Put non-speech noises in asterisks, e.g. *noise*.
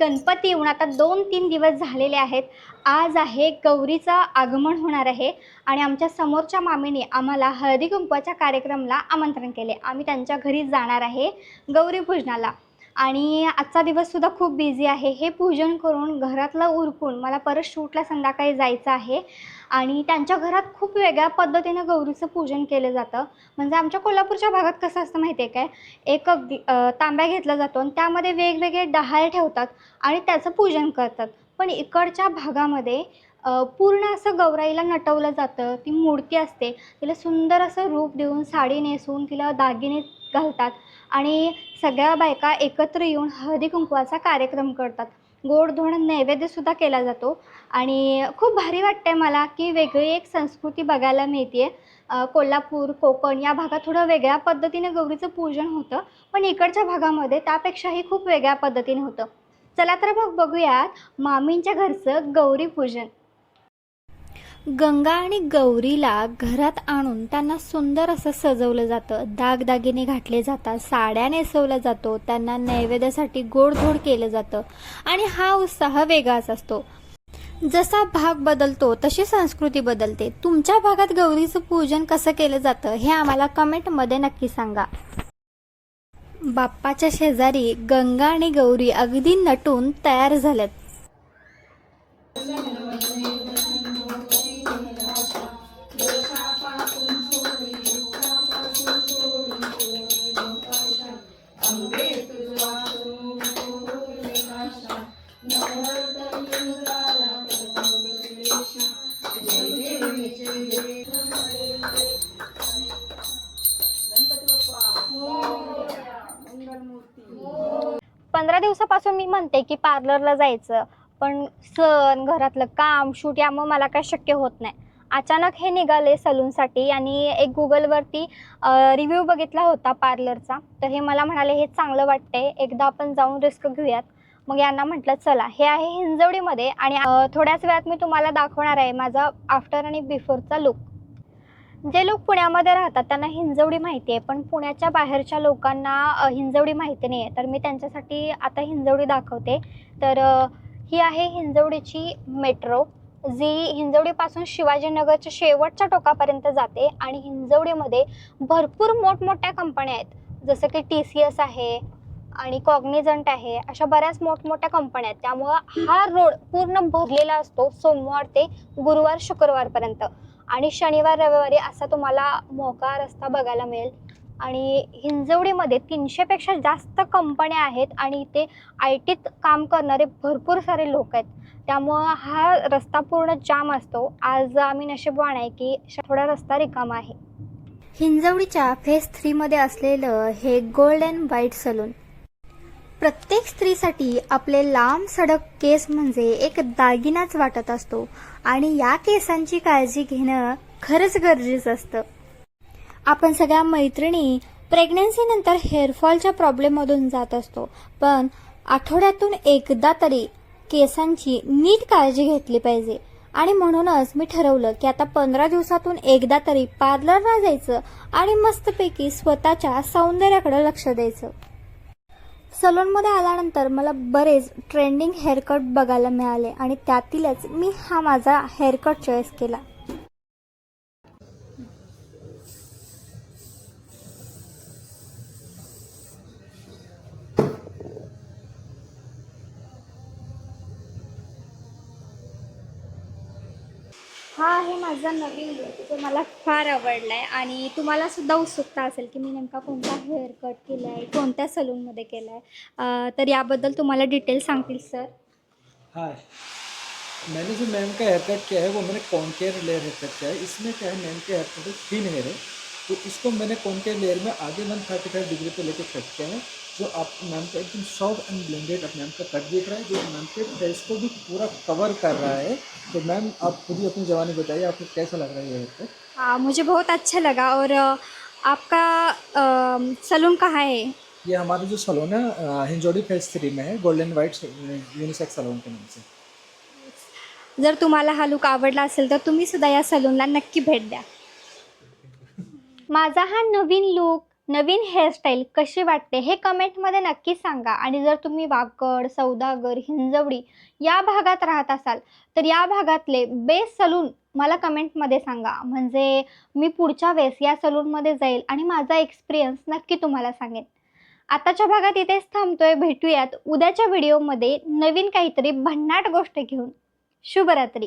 गणपती येऊन आता दोन तीन दिवस झालेले आहेत. आज आहे गौरीचं आगमन होणार आहे. आणि आमच्या समोरच्या मामीने आम्हाला हळदी कुंकवाच्या कार्यक्रमाला आमंत्रण केले. आम्ही त्यांच्या घरी जाणार आहे गौरी पूजनाला आणि आजचा दिवससुद्धा खूप बिझी आहे. हे पूजन करून घरातलं उरकून मला परत शूटला संध्याकाळी जायचं आहे. आणि त्यांच्या घरात खूप वेगळ्या पद्धतीनं गौरीचं पूजन केलं जातं. म्हणजे आमच्या कोल्हापूरच्या भागात कसं असतं माहिती आहे काय? एक अगदी तांब्या घेतला जातो आणि त्यामध्ये वेगवेगळे डहाळ ठेवतात आणि त्याचं पूजन करतात. पण इकडच्या भागामध्ये पूर्ण असं गौराईला नटवलं जातं. ती मूर्ती असते. तिला सुंदर असं रूप देऊन साडी नेसून तिला दागिने घालतात. आणि सगळ्या बायका एकत्र येऊन हळदी कुंकवाचा कार्यक्रम करतात. गोडधोड नैवेद्यसुद्धा केला जातो. आणि खूप भारी वाटतं आहे मला की वेगळी एक संस्कृती बघायला मिळते आहे कोल्हापूर कोकण या भागात थोडं वेगळ्या पद्धतीने गौरीचं पूजन होतं. पण इकडच्या भागामध्ये त्यापेक्षाही खूप वेगळ्या पद्धतीने होतं. चला तर मग बघूयात मामींच्या घरचं गौरी पूजन. गंगा आणि गौरीला घरात आणून त्यांना सुंदर असं सजवलं जातं. दागदागिने घातले जातात साड्या नेसवल्या जातो त्यांना नैवेद्यासाठी गोडधोड केलं जातं आणि हा उत्साह वेगळाच असतो. जसा भाग बदलतो तशी संस्कृती बदलते. तुमच्या भागात गौरीचं पूजन कसं केलं जातं हे आम्हाला कमेंटमध्ये नक्की सांगा. बाप्पाच्या शेजारी गंगा आणि गौरी अगदी नटून तयार झाल्यात. पंधरा दिवसापासून मी म्हणते की पार्लरला जायचं. पण सण घरातलं काम शूट यामुळे मला काय शक्य होत नाही. अचानक हे निघाले सलूनसाठी आणि एक गुगलवरती रिव्ह्यू बघितला होता पार्लरचा तर हे मला म्हणाले हे चांगलं वाटतंय. एकदा आपण जाऊन रिस्क घेऊयात. मग यांना म्हटलं चला. हे आहे हिंजवडीमध्ये आणि थोड्याच वेळात मी तुम्हाला दाखवणार आहे माझा आफ्टर आणि बिफोरचा लुक जे लोक पुण्यामध्ये राहतात त्यांना हिंजवडी माहिती आहे पण पुण्याच्या बाहेरच्या लोकांना हिंजवडी माहिती नाही आहे तर मी त्यांच्यासाठी आता हिंजवडी दाखवते. तर ही आहे हिंजवडीची मेट्रो जी हिंजवडीपासून शिवाजीनगरच्या शेवटच्या टोकापर्यंत जाते आणि हिंजवडीमध्ये भरपूर मोठमोठ्या कंपन्या आहेत. जसं की टी सी एस आहे आणि कॉग्निझंट आहे. अशा बऱ्याच मोठमोठ्या कंपन्या आहेत. त्यामुळं हा रोड पूर्ण भरलेला असतो सोमवार ते गुरुवार शुक्रवारपर्यंत. आणि शनिवार रविवारी असा तुम्हाला मोकळा रस्ता बघायला मिळेल. आणि हिंजवडीमध्ये तीनशेपेक्षा जास्त कंपन्या आहेत आणि इथे आय टीत काम करणारे भरपूर सारे लोक आहेत. त्यामुळं हा रस्ता पूर्ण जाम असतो. आज आम्ही नशीबवान आहे की थोडा रस्ता रिकामा आहे. हिंजवडीच्या फेस थ्रीमध्ये असलेलं हे गोल्ड अँड व्हाईट सलून. प्रत्येक स्त्रीसाठी आपले लांब सडक केस म्हणजे एक दागिनाच वाटत असतो. आणि या केसांची काळजी घेणं खरंच गरजेचं असतं. आपण सगळ्या मैत्रिणी प्रेग्नन्सीनंतर हेअरफॉलच्या प्रॉब्लेममधून जात असतो. पण आठवड्यातून एकदा तरी केसांची नीट काळजी घेतली पाहिजे. आणि म्हणूनच मी ठरवलं की आता पंधरा दिवसातून एकदा तरी पार्लरला जायचं आणि मस्तपैकी स्वतःच्या सौंदर्याकडे लक्ष द्यायचं. सलूनमध्ये आल्यानंतर मला बरेच ट्रेंडिंग हेअरकट बघायला मिळाले आणि त्यातीलच मी हा माझा हेअरकट चॉईस केला. हा आहे माझा नवीन लुक जो मला फार आवडला आहे आणि तुम्हाला सुद्धा उत्सुकता असेल की मी नेमका कोणता हेअर कट केला आहे कोणत्या सलूनमध्ये केला आहे तर याबद्दल तुम्हाला डिटेल सांगतील सर हाय मैंने जो मैम का हेयर कट किया है वो मैंने कॉन्केयर लेयर हेयर कट किया है. इसमें क्या है मैम के हेयर कट थिन हेयर है. तो इसको मैंने कॉन्केयर लेयर में आगे वन थर्टी फाइव डिग्री पे लेके कट किया है. जो आप मैम का एकदम सॉफ्ट एंड ब्लेंडेड अब मैम का कट दिख रहा है जो मैम के फेस को भी पूरा कवर कर रहा है। तो मैम आप खुद ही अपनी जवानी बताइए आपको कैसा लग रहा है ये हेयर कट हाँ मुझे बहुत अच्छा लगा और आपका सलून कहाँ है? ये हमारा जो सलोन है हिंजोड़ी फेस थ्री में है गोल्डन वाइट यूनिसेक्स सलोन के नाम से। जर तुम्हाला हा लुक आवडला असेल तर तुम्ही सुद्धा या सलूनला नक्की भेट द्या. *laughs* माझा हा नवीन लुक नवीन हेअरस्टाईल कशी वाटते हे कमेंटमध्ये नक्की सांगा. आणि जर तुम्ही वाकड सौदागर हिंजवडी या भागात राहत असाल तर या भागातले बेस्ट सलून मला कमेंटमध्ये सांगा. म्हणजे मी पुढच्या वेळेस या सलूनमध्ये जाईल आणि माझा एक्सपिरियन्स नक्की तुम्हाला सांगेन. आताच्या भागात इथेच थांबतोय. भेटूयात उद्याच्या व्हिडिओमध्ये नवीन काहीतरी भन्नाट गोष्ट घेऊन. शुभरात्री.